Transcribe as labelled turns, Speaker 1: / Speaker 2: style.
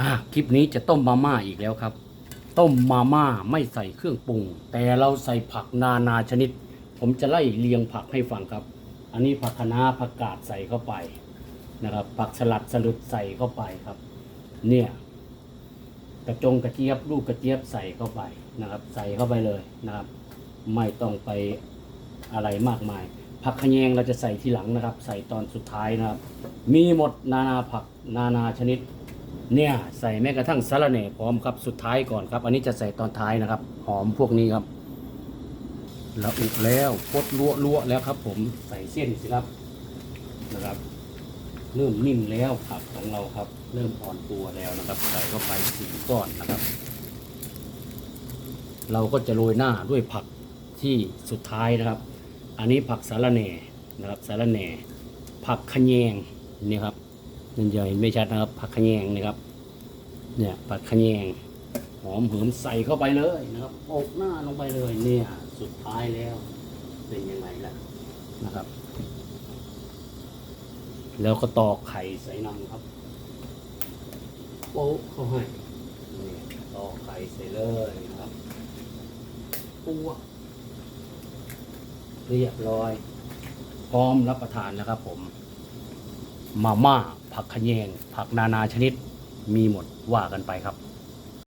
Speaker 1: อะคลิปนี้จะต้มมาม่าอีกแล้วครับ ต้มมาม่าไม่ใส่เครื่องปรุง แต่เราใส่ผักนานาชนิด ผมจะไล่เรียงผักให้ฟังครับ อันนี้ผักคะน้าผักกาดใส่เข้าไปนะครับ ผักสลัดสลุดใส่เข้าไปครับ เนี่ยกระจงกระเจี๊ยบลูกกระเจี๊ยบใส่เข้าไปนะครับ ใส่เข้าไปเลยนะครับ ไม่ต้องไปอะไรมากมาย ผักขะแยงเราจะใส่ทีหลังนะครับ ใส่ตอนสุดท้ายนะครับ มีหมดนานาผักนานาชนิด เนี่ยใส่แม้กระทั่งสะระแหน่พร้อมครับสุดท้ายก่อนครับ อันนี้จะใส่ตอนท้ายนะครับ หอมพวกนี้ครับละอุแล้วพดลวลวแล้วครับ ผมใส่เส้นสิครับนะครับเริ่มนิ่มแล้วผักของเราครับ เริ่มอ่อนตัวแล้วนะครับ ใส่เข้าไปสี่ก้อนนะครับ เราก็จะโรยหน้าด้วยผักที่สุดท้ายนะครับ อันนี้ผักสาระแหน่นะครับสาระแหน่ผักขะแยงนี่ครับ นั่นจะเห็นไม่ชัดนะครับ ผักขะแยงนี่ครับ เนี่ยผักขะแยงหอมเหิมใส่เข้าไปเลยนะครับโปกหน้าลงไปเลยเนี่ย สุดท้ายแล้ว เป็นยังไงล่ะนะครับ แล้วก็ตอกไข่ใส่น้ำครับโป๊ะเขาให้นี่ตอกไข่ใส่เลยนะครับปัวเรียบร้อย พร้อมรับประทานแล้วครับผม มาม่า ผักขยงผักนานาชนิดมีหมดว่ากันไปครับ